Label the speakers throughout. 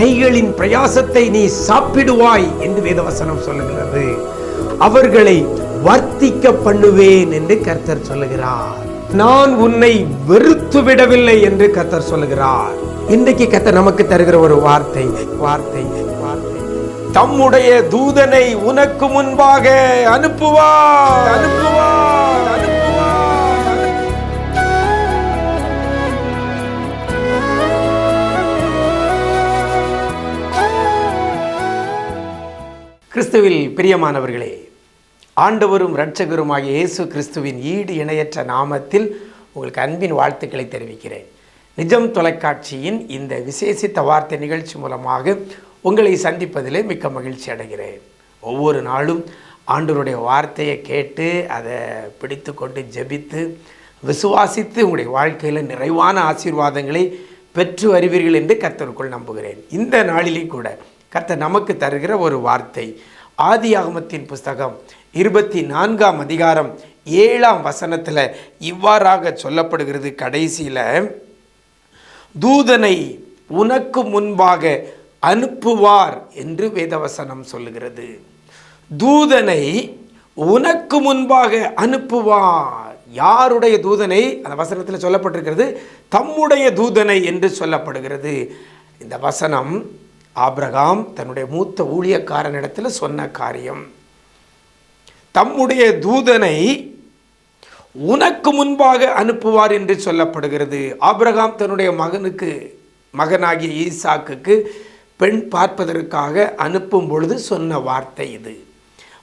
Speaker 1: கைகளின் பிரயாசத்தை நீ சாப்பிடுவாய் என்று வேதவசனம் சொல்லுகிறது. அவர்களை வர்த்திக்க பண்ணுவேன் என்று கர்த்தர் சொல்லுகிறார். நான் உன்னை வெறுத்து விடவில்லை என்று கர்த்தர் சொல்லுகிறார். இன்றைக்கு கர்த்தர் நமக்கு தருகிற ஒரு வார்த்தை வார்த்தை வார்த்தை. தம்முடைய தூதனை உனக்கு முன்பாக அனுப்புவார் அனுப்புவார். கிறிஸ்துவில் பிரியமானவர்களே ஆண்டவரும் இரட்சகருமாகிய இயேசு கிறிஸ்துவின் ஈடு இணையற்ற நாமத்தில் உங்களுக்கு அன்பின் வாழ்த்துக்களை தெரிவிக்கிறேன். நிஜம் தொலைக்காட்சியின் இந்த விசேஷித்த வார்த்தை நிகழ்ச்சி மூலமாக உங்களை சந்திப்பதிலே மிக்க மகிழ்ச்சி அடைகிறேன். ஒவ்வொரு நாளும் ஆண்டவருடைய வார்த்தையை கேட்டு அதை பிடித்து கொண்டு ஜெபித்து விசுவாசித்து உங்களுடைய வாழ்க்கையில் நிறைவான ஆசீர்வாதங்களை பெற்று வருவீர்கள் என்று கத்தருக்குள் நம்புகிறேன். இந்த நாளிலே கூட கர்த்த நமக்கு தருகிற ஒரு வார்த்தை. ஆதி ஆகமத்தின் புஸ்தகம் இருபத்தி நான்காம் அதிகாரம் ஏழாம் வசனத்தில் இவ்வாறாக சொல்லப்படுகிறது. கடைசியில் தூதனை உனக்கு முன்பாக அனுப்புவார் என்று வேதவசனம் சொல்லுகிறது. தூதனை உனக்கு முன்பாக அனுப்புவார் யாருடைய தூதனை? அந்த வசனத்தில் சொல்லப்பட்டிருக்கிறது தம்முடைய தூதனை என்று சொல்லப்படுகிறது. இந்த வசனம் ஆப்ரகாம் தன்னுடைய மூத்த ஊழியக்காரனிடத்தில் சொன்ன காரியம். தம்முடைய தூதனை உனக்கு முன்பாக அனுப்புவார் என்று சொல்லப்படுகிறது. ஆபிரகாம் தன்னுடைய மகனுக்கு மகனாகிய ஈசாக்குக்கு பெண் பார்ப்பதற்காக அனுப்பும் பொழுது சொன்ன வார்த்தை இது.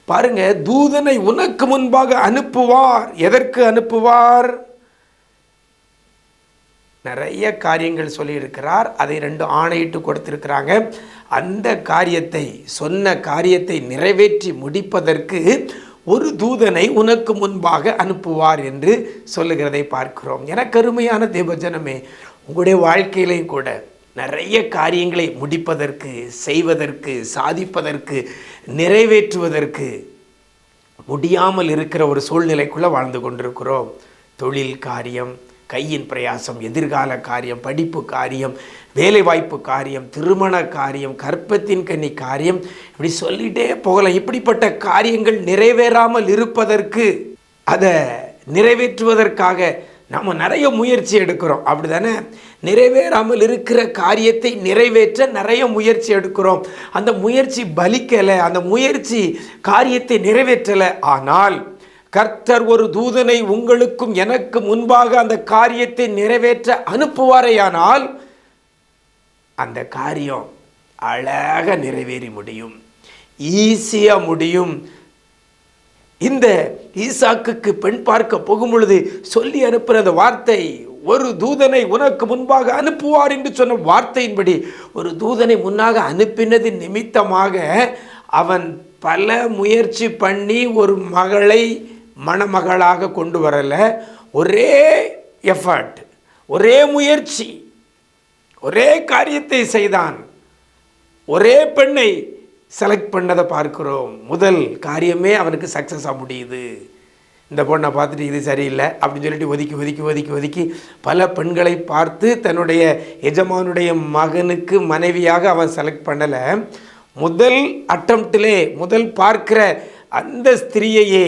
Speaker 1: பாருங்க தூதனை உனக்கு முன்பாக அனுப்புவார். எதற்கு அனுப்புவார்? நிறைய காரியங்கள் சொல்லியிருக்கிறார். அதை ரெண்டு ஆணையிட்டு கொடுத்திருக்கிறாங்க. அந்த காரியத்தை சொன்ன காரியத்தை நிறைவேற்றி முடிப்பதற்கு ஒரு தூதனை உனக்கு முன்பாக அனுப்புவார் என்று சொல்லுகிறதை பார்க்கிறோம். என கருமையான தேவஜனமே உங்களுடைய வாழ்க்கையிலையும் கூட நிறைய காரியங்களை முடிப்பதற்கு செய்வதற்கு சாதிப்பதற்கு நிறைவேற்றுவதற்கு முடியாமல் இருக்கிற ஒரு சூழ்நிலைக்குள்ளே வாழ்ந்து கொண்டிருக்கிறோம். தொழில் காரியம் கையின் பிரயாசம் எதிர்கால காரியம் படிப்பு காரியம் வேலைவாய்ப்பு காரியம் திருமண காரியம் கற்பத்தின் கன்னி காரியம் இப்படி சொல்லிட்டே போகலாம். இப்படிப்பட்ட காரியங்கள் நிறைவேறாமல் இருப்பதற்கு அதை நிறைவேற்றுவதற்காக நம்ம நிறைய முயற்சி எடுக்கிறோம். அப்படி தானே நிறைவேறாமல் இருக்கிற காரியத்தை நிறைவேற்ற நிறைய முயற்சி எடுக்கிறோம். அந்த முயற்சி பலிக்கலை அந்த முயற்சி காரியத்தை நிறைவேற்றலை. ஆனால் கர்த்தர் ஒரு தூதனை உங்களுக்கும் எனக்கு முன்பாக அந்த காரியத்தை நிறைவேற்ற அனுப்புவாரேயானால் அந்த காரியம் அழகாக நிறைவேறி முடியும். ஈஸியாக முடியும். இந்த ஈசாக்குக்கு பெண் பார்க்க போகும் பொழுது சொல்லி அனுப்புகிற அந்த வார்த்தை ஒரு தூதனை உனக்கு முன்பாக அனுப்புவார் என்று சொன்ன வார்த்தையின்படி ஒரு தூதனை முன்னாக அனுப்பினது நிமித்தமாக அவன் பல முயற்சி பண்ணி ஒரு மகளை மணமகளாக கொண்டு வரல. ஒரே எஃபர்ட் ஒரே முயற்சி ஒரே காரியத்தை செய்தான். ஒரே பெண்ணை செலக்ட் பண்ணதை பார்க்கிறோம். முதல் காரியமே அவனுக்கு சக்ஸஸாக முடியுது. இந்த பொண்ணை பார்த்துட்டு இது சரியில்லை அப்படின்னு சொல்லிட்டு ஒதுக்கி ஒதுக்கி ஒதுக்கி ஒதுக்கி பல பெண்களை பார்த்து தன்னுடைய எஜமானுடைய மகனுக்கு மனைவியாக அவன் செலக்ட் பண்ணலை. முதல் அட்டம்ப்டிலே முதல் பார்க்கிற அந்த ஸ்திரியையே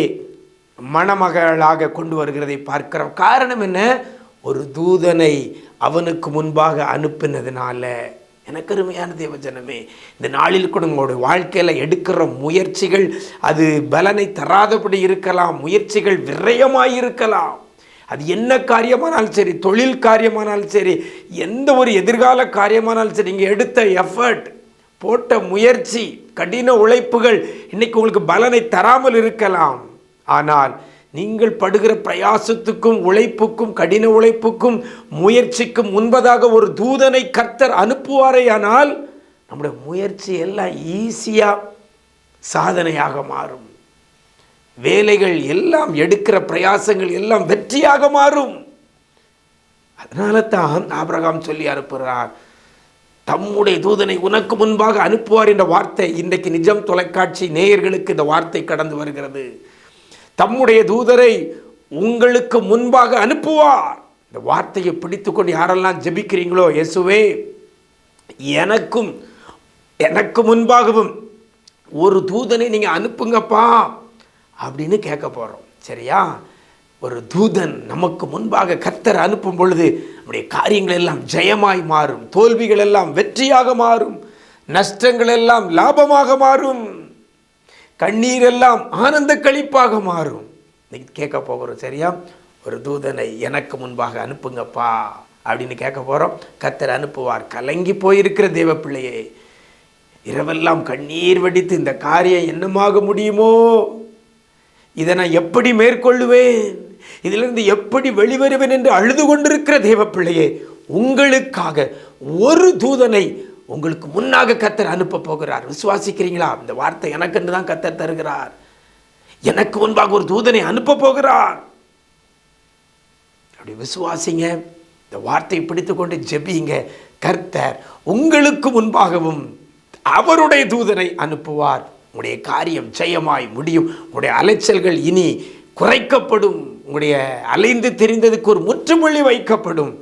Speaker 1: மணமகளாக கொண்டு வருகிறதை பார்க்கிறோம் காரணம் என்ன? ஒரு தூதனை அவனுக்கு முன்பாக அனுப்பினதுனால. எனக்கு அருமையான தேவஜனமே இந்த நாளில் கூட உங்களுடைய வாழ்க்கையில் எடுக்கிற முயற்சிகள் அது பலனை தராதபடி இருக்கலாம் முயற்சிகள் விரயமாக இருக்கலாம். அது என்ன காரியமானாலும் சரி தொழில் காரியமானாலும் சரி எந்த ஒரு எதிர்கால காரியமானாலும் சரி நீங்கள் எடுத்த எஃபர்ட் போட்ட முயற்சி கடின உழைப்புகள் இன்னைக்கு உங்களுக்கு பலனை தராமல் இருக்கலாம். ஆனால் நீங்கள் படுகிற பிரயாசத்துக்கும் உழைப்புக்கும் கடின உழைப்புக்கும் முயற்சிக்கும் முன்பதாக ஒரு தூதனை கர்த்தர் அனுப்புவாரேயானால் நம்முடைய முயற்சி எல்லாம் ஈஸியாக சாதனையாக மாறும். வேலைகள் எல்லாம் எடுக்கிற பிரயாசங்கள் எல்லாம் வெற்றியாக மாறும். அதனால தான் ஆபிரகாம் சொல்லி அனுப்புகிறார் தம்முடைய தூதனை உனக்கு முன்பாக அனுப்புவார் என்ற வார்த்தை இன்றைக்கு நிஜம் தொலைக்காட்சி நேயர்களுக்கு இந்த வார்த்தை கடந்து வருகிறது. தம்முடைய தூதரை உங்களுக்கு முன்பாக அனுப்புவார். இந்த வார்த்தையை பிடித்துக்கொண்டு யாரெல்லாம் ஜெபிக்கிறீங்களோ இயேசுவே எனக்கும் எனக்கு முன்பாகவும் ஒரு தூதனை நீங்கள் அனுப்புங்கப்பா அப்படின்னு கேட்க போகிறோம் சரியா? ஒரு தூதன் நமக்கு முன்பாக கத்தர் அனுப்பும் பொழுது நம்முடைய காரியங்கள் எல்லாம் ஜெயமாய் மாறும். தோல்விகள் எல்லாம் வெற்றியாக மாறும். நஷ்டங்கள் எல்லாம் லாபமாக மாறும். கண்ணீர் எல்லாம் ஆனந்த கழிப்பாக மாறும். இன்னைக்கு கேட்க போகிறோம் சரியா? ஒரு தூதனை எனக்கு முன்பாக அனுப்புங்கப்பா அப்படின்னு கேட்க போகிறோம் கத்தர் அனுப்புவார். கலங்கி போயிருக்கிற தேவ பிள்ளையே இரவெல்லாம் கண்ணீர் வடித்து இந்த காரியம் என்னமாக முடியுமோ இதை நான் எப்படி மேற்கொள்ளுவேன்? இதிலிருந்து எப்படி வெளிவருவேன் என்று அழுது கொண்டிருக்கிற தேவ பிள்ளையே உங்களுக்காக ஒரு தூதனை உங்களுக்கு முன்னாக கத்தர் அனுப்ப போகிறார். விசுவாசிக்கிறீங்களா? இந்த வார்த்தை எனக்கென்று தான் கத்தர் தருகிறார். எனக்கு முன்பாக ஒரு தூதனை அனுப்ப போகிறார். அப்படி விசுவாசிங்க. இந்த வார்த்தையை பிடித்துக்கொண்டு ஜெபிங்க. கர்த்தர் உங்களுக்கு முன்பாகவும் அவருடைய தூதனை அனுப்புவார். உங்களுடைய காரியம் ஜெயமாய் முடியும். உங்களுடைய அலைச்சல்கள் இனி குறைக்கப்படும். உங்களுடைய அலைந்து தெரிந்ததுக்கு ஒரு முற்றுமொழி வைக்கப்படும்.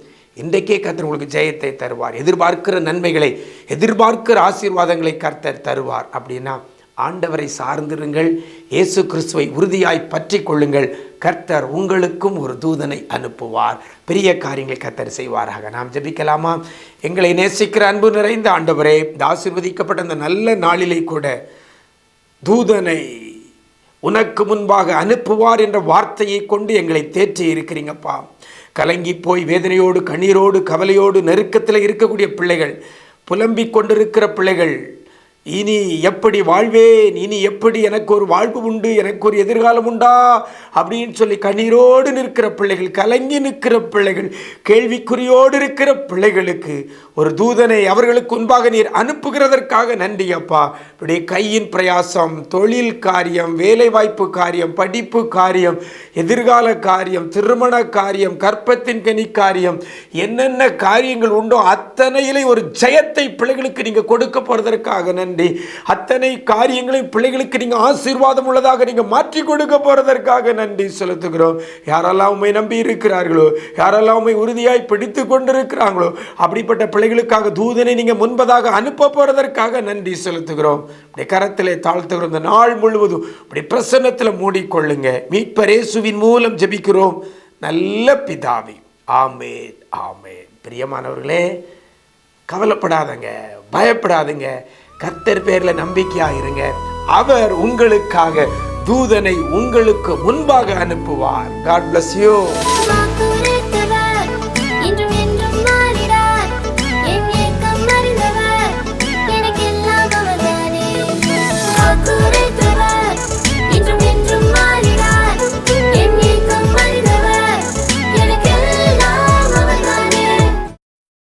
Speaker 1: இன்றைக்கே கர்த்தர் உங்களுக்கு ஜெயத்தை தருவார். எதிர்பார்க்கிற நன்மைகளை எதிர்பார்க்கிற ஆசீர்வாதங்களை கர்த்தர் தருவார். அப்படின்னா ஆண்டவரை சார்ந்திருங்கள் இயேசு கிறிஸ்துவை உறுதியாய் பற்றி கொள்ளுங்கள். கர்த்தர் உங்களுக்கும் ஒரு தூதனை அனுப்புவார். பெரிய காரியங்களை கர்த்தர் செய்வாராக. நாம் ஜெபிக்கலாமா? எங்களை நேசிக்கிற அன்பு நிறைந்த ஆண்டவரே இந்த ஆசிர்வதிக்கப்பட்ட இந்த நல்ல நாளிலே கூட தூதனை உனக்கு முன்பாக அனுப்புவார் என்ற வார்த்தையை கொண்டு எங்களை தேற்றி இருக்கிறீங்கப்பா. கலங்கி போய் வேதனையோடு கண்ணீரோடு கவலையோடு நெருக்கத்தில் இருக்கக்கூடிய பிள்ளைகள் புலம்பிக் கொண்டிருக்கிற பிள்ளைகள் இனி எப்படி வாழ்வேன்? இனி எப்படி எனக்கு ஒரு வாழ்வு உண்டு? எனக்கு ஒரு எதிர்காலம் உண்டா? அப்படின்னு சொல்லி கண்ணீரோடு நிற்கிற பிள்ளைகள் கலங்கி நிற்கிற பிள்ளைகள் கேள்விக்குறியோடு இருக்கிற பிள்ளைகளுக்கு ஒரு தூதனை அவர்களுக்கு முன்பாக நீர் அனுப்புகிறதற்காக நன்றி அப்பா. இப்படி கையின் பிரயாசம் தொழில் காரியம் வேலைவாய்ப்பு காரியம் படிப்பு காரியம் எதிர்கால காரியம் திருமண காரியம் கற்பத்தின் கனி காரியம் என்னென்ன காரியங்கள் உண்டோ அத்தனையிலே ஒரு ஜெயத்தை பிள்ளைகளுக்கு நீங்கள் கொடுக்க போகிறதற்காக நன்றி. அத்தனை காரியங்களையும் பிள்ளைகளுக்கு நீங்கள் ஆசீர்வாதம் உள்ளதாக நீங்கள் மாற்றி கொடுக்க போகிறதற்காக நன்றி செலுத்துகிறோம். யாரெல்லாம் உண்மை நம்பி இருக்கிறார்களோ யாரெல்லாம் உண்மை உறுதியாய் பிடித்து கொண்டிருக்கிறாங்களோ அப்படிப்பட்ட பிள்ளைகளுக்காக தூதனை நீங்கள் முன்பதாக அனுப்ப போகிறதற்காக நன்றி செலுத்துகிறோம். இப்படி கரத்திலே தாழ்த்துகிறோம் இந்த நாள் முழுவதும் இப்படி பிரசன்னத்தில் மூடிக்கொள்ளுங்க. மீட்பரேசுவின் மூலம் ஜெபிக்கிறோம். நல்ல பிதாவி ஆமேன் ஆமேன். பிரியமானவர்களே கவலைப்படாதங்க பயப்படாதுங்க. கர்த்தர் பேர்ல நம்பிக்கையா இருங்க அவர் உங்களுக்காக தூதனை உங்களுக்கு முன்பாக அனுப்புவார். God bless you